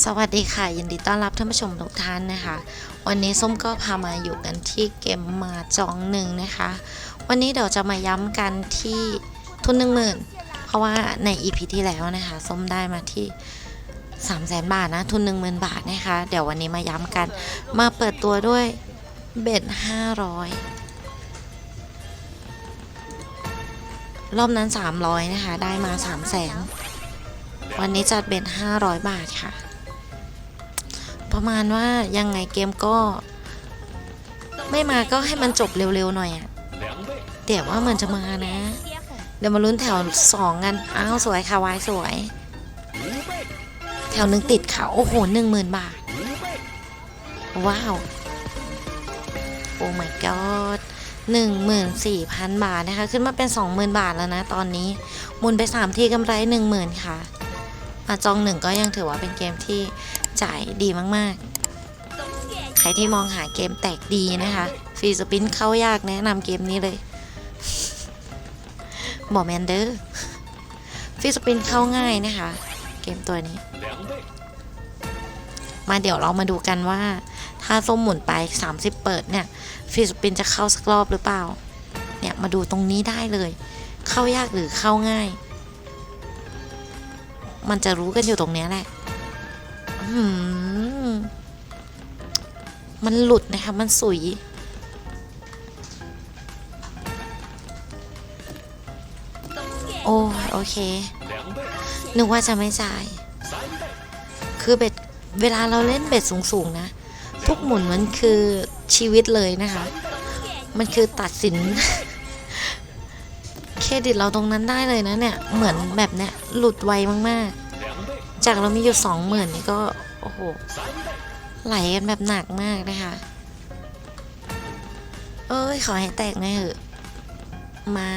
สวัสดีค่ะ ยินดีต้อนรับท่านผู้ชมทุกท่านนะคะ วันนี้ส้มก็พามาอยู่กันที่เกมมาจองหนึ่งนะคะ วันนี้เดี๋ยวจะมาย้ำกันที่ทุนหนึ่งหมื่นเพราะว่าใน EP ที่แล้วนะคะ ส้มได้มาที่3 0 0แสนบาทนะ ทุน 1 0,000 บาทนะคะ เดี๋ยววันนี้มาย้ำกัน มาเปิดตัวด้วยเบ็ด500 รอบนั้น 300 นะคะ ได้มา 3 0 0แสนวันนี้จัดเบ็ด500 บาทค่ะ ประมาณว่ายังไงเกมก็ ไม่มาก็ให้มันจบเร็วๆหน่อยอะเดี๋ยวว่ามันจะมานะ เดี๋ยวมาลุ้นแถวสองกัน อ้าวสวยค่ะวายสวย แถวหนึ่งติดค่ะ โอ้โหหนึ่งหมื่นบาท ว้าว โอ้ my god หนึ่งหมื่นสี่พันบาทนะคะ ขึ้นมาเป็นสองหมื่นบาทแล้วนะตอนนี้หมุนไปสามทีกำไรหนึ่งหมื่นค่ะ มาจองหนึ่งก็ยังถือว่าเป็นเกมที่ จ่ายดีมากๆ ใครที่มองหาเกมแตกดีนะคะฟรีสปินเข้ายากแนะนำเกมนี้เลยบอแมนเดอร์ฟรีสปินเข้าง่ายนะคะ เกมตัวนี้ มาเดี๋ยวเรามาดูกันว่า ถ้าส้มหมุนไป 30 เปิดเนี่ยฟรีสปินจะเข้าสักรอบหรือเปล่า เนี่ยมาดูตรงนี้ได้เลย เข้ายากหรือเข้าง่าย มันจะรู้กันอยู่ตรงนี้แหละ มันหลุดนะคะ มันสุย โอ้โอเค นึกว่าจะไม่จ่าย คือเบ็ดเวลาเราเล่นเบ็ดสูงๆนะ ทุกหมุนมันคือชีวิตเลยนะคะ มันคือตัดสิน เครดิตเราตรงนั้นได้เลยนะเนี่ย เหมือนแบบเนี้ยหลุดไวมากๆ จากเรามีอยู่สองหมื่นนี่ก็ โอ้โห ไหลกันแบบหนักมากนะคะ เอ้ย ขอให้แตกหน่อยเถอะ มา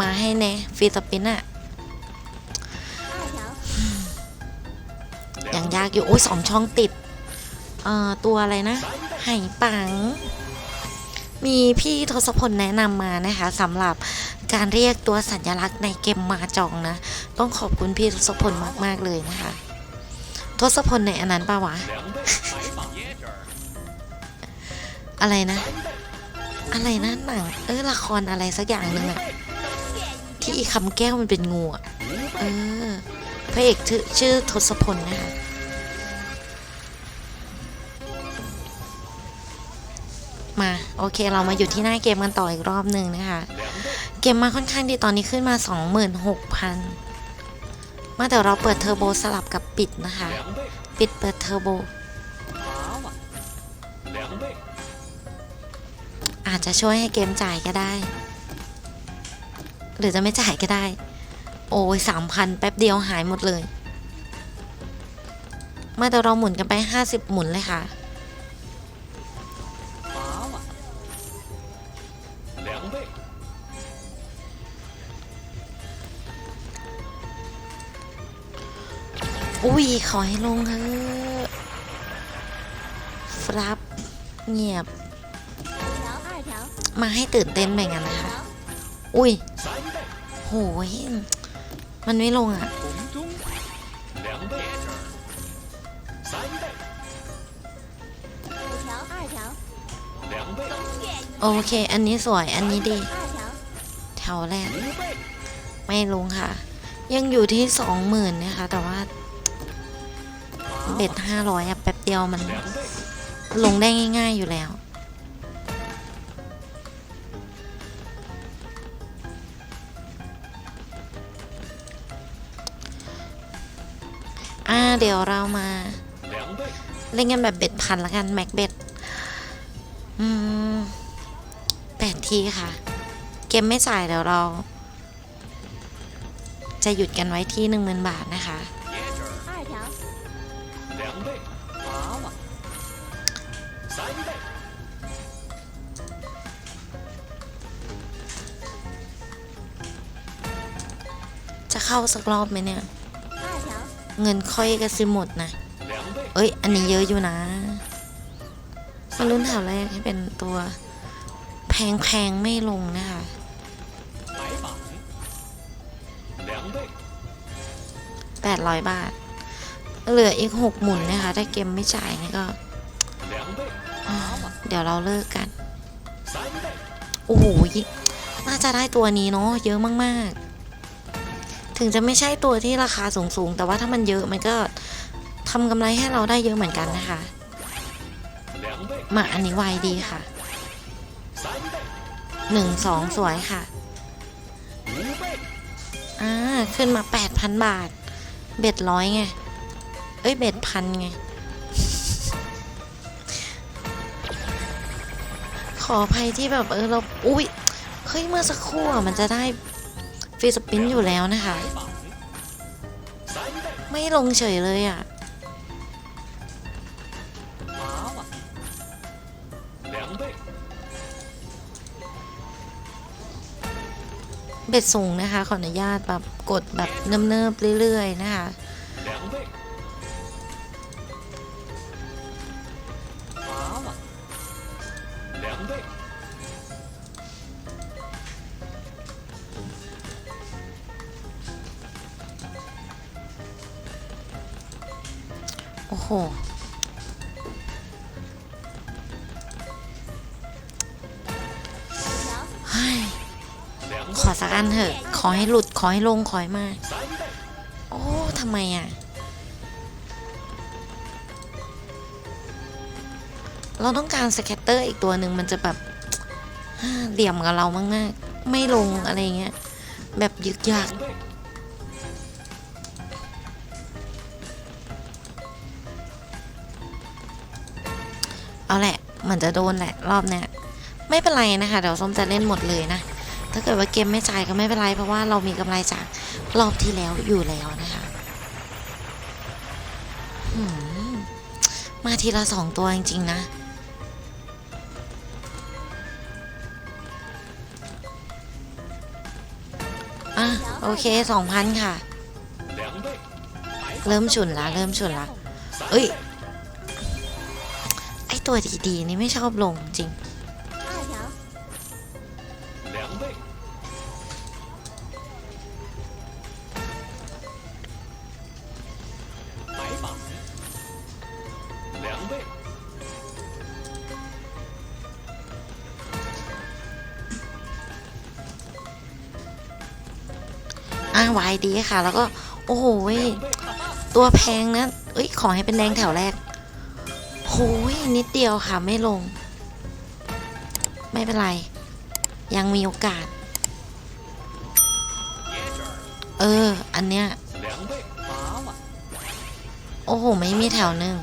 มาให้แน่ฟีสปินอะยังยากอยู่ โอ้ยสองช่องติด เอ่อ ตัวอะไรนะ ไหปัง มีพี่ทศพลแนะนำมานะคะสำหรับ การเรียกตัวสัญลักษณ์ในเกมมาจองนะ ต้องขอบคุณพี่ทศพลมากๆเลยนะคะ ทศพลในอันนั้นปะวะ อะไรนะ อะไรนะหนังเออละครอะไรสักอย่างหนึ่งอะที่อีคำแก้วมันเป็นงูอะเออพระเอกชื่อทศพลนะคะมา โอเคเรามาอยู่ที่หน้าเกมกันต่ออีกรอบหนึ่งนะคะ กมมาค่อนข้างดีตอนนี้ขึ้นมา 26,000มาเดี๋ยวเราเปิดเทอร์โบสลับกับปิดนะคะ ปิดเปิดเทอร์โบ อาจจะช่วยให้เกมจ่ายก็ได้ หรือจะไม่จ่ายก็ได้ โอ้ยสามพันแป๊บเดียวหายหมดเลยมาเดี๋ยวเราหมุนกันไป 50 หมุนเลยค่ะ อุ้ยขอให้ลงเถอะฟรับเงียบ มาให้ตื่นเต้นไปงั้นนะคะ อุ้ย โหย มันไม่ลงอะ โอเค อันนี้สวย อันนี้ดี แถวแรก ไม่ลงค่ะ ยังอยู่ที่สองหมื่นนะคะ แต่ว่า เบ็ดห้าร้อยอะแป๊บเดียวมัน ลงได้ง่าย ๆอยู่แล้วอ่าเดี๋ยวเรามาเล่นกันแบบเบ็ดพันละกันแม็กเบ็ดอืมแปดทีค่ะ เกมไม่จ่ายเดี๋ยวเรา จะหยุดกันไว้ที่หนึ่งหมื่นบาทนะคะ เข้าสักรอบไหมเนี่ย เงินค่อยกระซิหมดนะ เอ้ย อันนี้เยอะอยู่นะ มาลุ้นแถวแรกให้เป็นตัว แพงแพงไม่ลงนะคะแปดร้อยบาท เหลืออีกหกหมุนนะคะ ถ้าเกมไม่จ่ายนี่ก็ เดี๋ยวเราเลิกกัน โอ้โหน่าจะได้ตัวนี้เนาะเยอะมาก ๆ ถึงจะไม่ใช่ตัวที่ราคาสูงสูงแต่ว่าถ้ามันเยอะมันก็ทำกำไรให้เราได้เยอะเหมือนกันนะคะมาอันนี้ไวดีค่ะหนึ่งสองสวยค่ะ อ่า ขึ้นมาแปดพันบาท เบ็ดร้อยไง เอ้ย เบ็ดพันไง ขออภัยที่แบบเออเรา อุ้ยเฮ้ย เมื่อสักครู่มันจะได้ ฟีสปินอยู่แล้วนะคะ ไม่ลงเฉยเลยอะเบ็ดสูงนะคะ ขออนุญาตแบบกดแบบเนิบๆเรื่อยๆนะคะ อ้โห ขอสักอันเถอะ ขอให้หลุด ขอให้ลง ขอให้มา โอ้ ทำไมอะ เราต้องการสแคตเตอร์อีกตัวหนึ่งมันจะแบบเดี่ยมกับเรามากๆ ไม่ลงอะไรเงี้ย แบบยึกยัก เอาแหละเหมือนจะโดนแหละรอบเนี้ยไม่เป็นไรนะคะเดี๋ยวส้มจะเล่นหมดเลยนะ ถ้าเกิดว่าเกมไม่จ่ายก็ไม่เป็นไรเพราะว่าเรามีกำไรจากรอบที่แล้วอยู่แล้วนะคะมาทีละสองตัวจริงๆนะอะโอเคสองพันค่ะ เริ่มฉุนละเริ่มฉุนละเอ้ย ตัวดีๆ นี่ไม่ชอบลงจริงอ่างวายดีค่ะ แล้วก็ โอ้โหตัวแพงนะเอ้ย ขอให้เป็นแดงแถวแรก โหยนิดเดียวค่ะไม่ลง ไม่เป็นไร ยังมีโอกาส เออ อันเนี้ย โอ้โห ไม่มีแถวหนึ่ง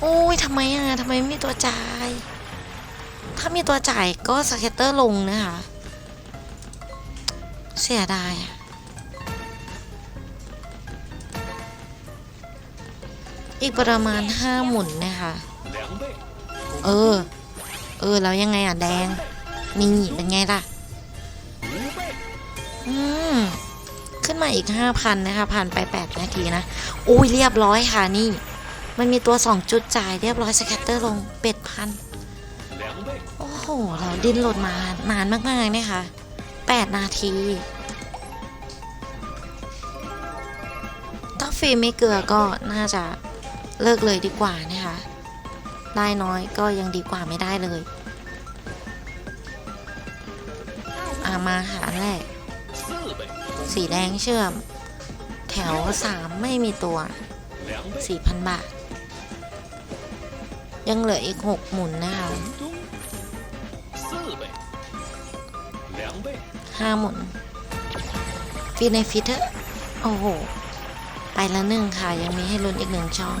โอ้ยทำไมอะทำไมไม่มีตัวจ่าย ถ้ามีตัวจ่ายก็สเก็ตเตอร์ลงนะคะ เสียดายอีกประมาณห้าหมุนนะคะ เออ เออ แล้วยังไงอะ แดง นี่เป็นไงล่ะ อืม ขึ้นมาอีกห้าพันนะคะ ผ่านไปแปดนาทีนะ อุ้ยเรียบร้อยค่ะนี่ มันมีตัวสองจุดจ่ายเรียบร้อยสแคตเตอร์ลงเป็ดพัน โอ้โห เราดิ้นหลดมานานมากๆนะคะ 8 นาที ถ้าฟิลไม่เกลือก็น่าจะเลิกเลยดีกว่านะคะ ได้น้อยก็ยังดีกว่าไม่ได้เลยอามาหาแรก สีแดงเชื่อม แถว 3 ไม่มีตัว 4,000 บาท ยังเหลืออีก 6 หมุนนะคะ ห้าหมุนฟีในฟิตเถอะ โอ้โห ไปละหนึ่งค่ะ ยังมีให้ลุ้นอีกหนึ่งช่อง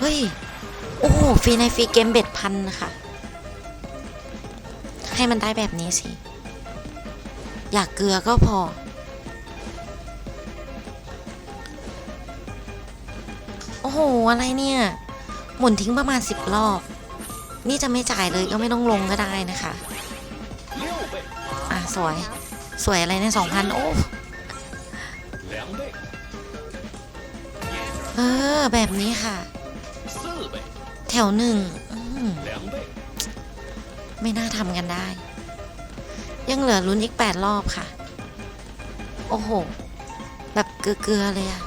เฮ้ย โอ้โหฟีในฟีเกมเบ็ดพันนะคะให้มันได้แบบนี้สิ อยากเกลือก็พอ โอ้โห อะไรเนี่ย หมุนทิ้งประมาณสิบรอบ นี่จะไม่จ่ายเลยก็ไม่ต้องลงก็ได้นะคะ，ะ สวย สวยอะไรเนี่ยสองพันโอ้เออ แบบนี้ค่ะ แถวหนึ่งไม่น่าทำกันได้ ยังเหลือลุ้นอีกแปดรอบค่ะ โอ้โห แบบเกลือ ๆ เลยอะ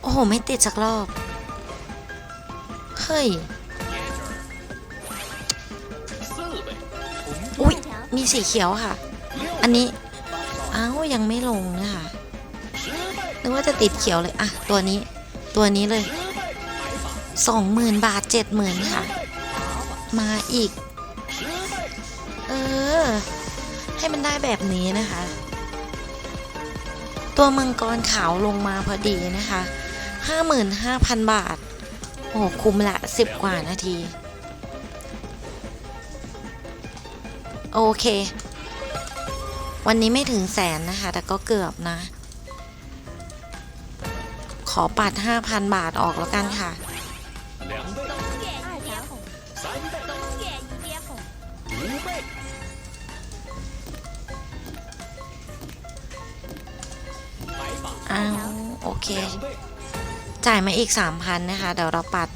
โอ้โห ไม่ติดสักรอบ เฮ้ย มีสีเขียวค่ะ อันนี้อ้าวยังไม่ลงนะคะนึกว่าจะติดเขียวเลยอะตัวนี้ ตัวนี้เลยสองหมื่นบาทเจ็ดหมื่นค่ะ มาอีก เออ ให้มันได้แบบนี้นะคะ ตัวมังกรขาวลงมาพอดีนะคะหห้้ามื่นห้าพันบาท โอ้คุ้มละสิบกว่านาที โอเค วันนี้ไม่ถึงแสนนะคะ แต่ก็เกือบนะ ขอปัด 5,000 บาทออกแล้วกันค่ะ อ้าว โอเค จ่ายมาอีก 3,000 นะคะ เดี๋ยวเราปัด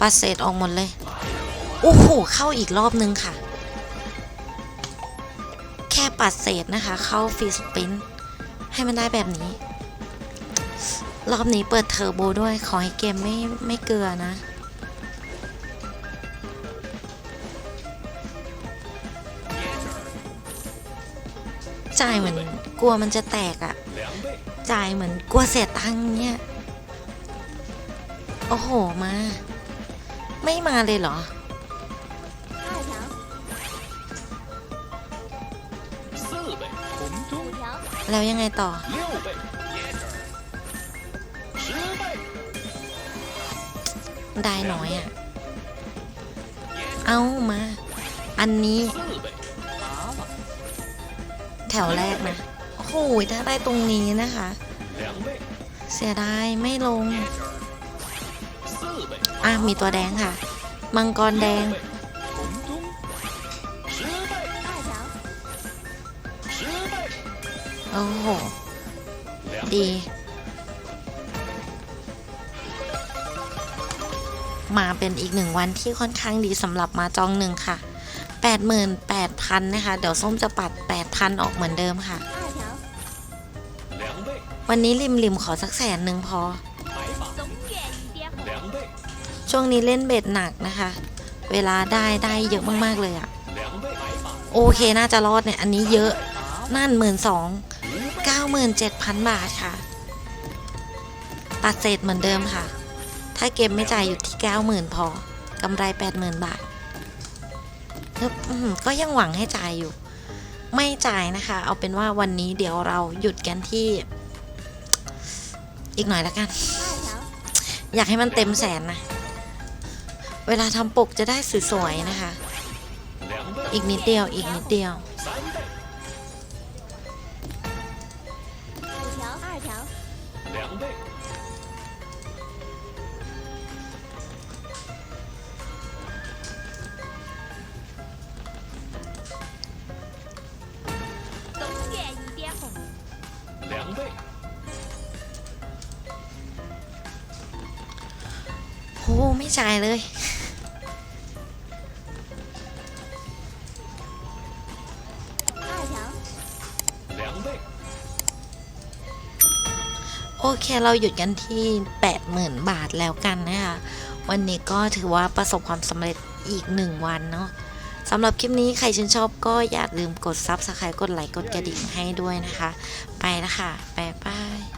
ปัดเศษออกหมดเลย โอ้โห เข้าอีกรอบนึงค่ะ ปัดเศษนะคะ เข้าฟรีสปินให้มันได้แบบนี้ รอบนี้เปิดเทอร์โบด้วย ขอให้เกมไม่ไม่เกลือนะจ่ายเหมือนกลัวมันจะแตกอะ，จ่ายเหมือนกลัวเสียตังค์เนี่ย โอ้โห มา ไม่มาเลยเหรอ แล้วยังไงต่อ ได้น้อยอะ เอามา อันนี้ แถวแรกนะ โอ้โหถ้าได้ตรงนี้นะคะ เสียดายไม่ลง อะ มีตัวแดงค่ะ มังกรแดง โอ้โห ดี มาเป็นอีกหนึ่งวันที่ค่อนข้างดีสำหรับมาจองหนึ่งค่ะ 88,000 นะคะ เดี๋ยวส้มจะปัด 8,000 ออกเหมือนเดิมค่ะ วันนี้ริมริมขอสักแสนหนึ่งพอ ช่วงนี้เล่นเบ็ดหนักนะคะ เวลาได้ได้เยอะมากมากเลยอะ่ะ โอเคน่าจะรอดเนี่ย อันนี้เยอะนั่นหมื่นสอง 97,000 บาทค่ะ ตัดเศษเหมือนเดิมค่ะ ถ้าเกมไม่จ่ายอยู่ที่ 90,000 พอกำไร 80,000 บาทก็ยังหวังให้จ่ายอยู่ ไม่จ่ายนะคะ เอาเป็นว่าวันนี้เดี๋ยวเราหยุดกันที่ อีกหน่อยแล้วกัน อยากให้มันเต็มแสนนะ เวลาทำปกจะได้สวยๆนะคะ อีกนิดเดียวอีกนิดเดียว ไม่จ่ายเลย โอเค เราหยุดกันที่ 80,000 บาทแล้วกันนะคะ วันนี้ก็ถือว่าประสบความสำเร็จอีกหนึ่งวันเนาะสำหรับคลิปนี้ใครชื่นชอบก็อย่าลืมกดซับสไครต์กดไลค์กดกระดิ่งให้ด้วยนะคะ ไปละค่ะ บ๊ายบาย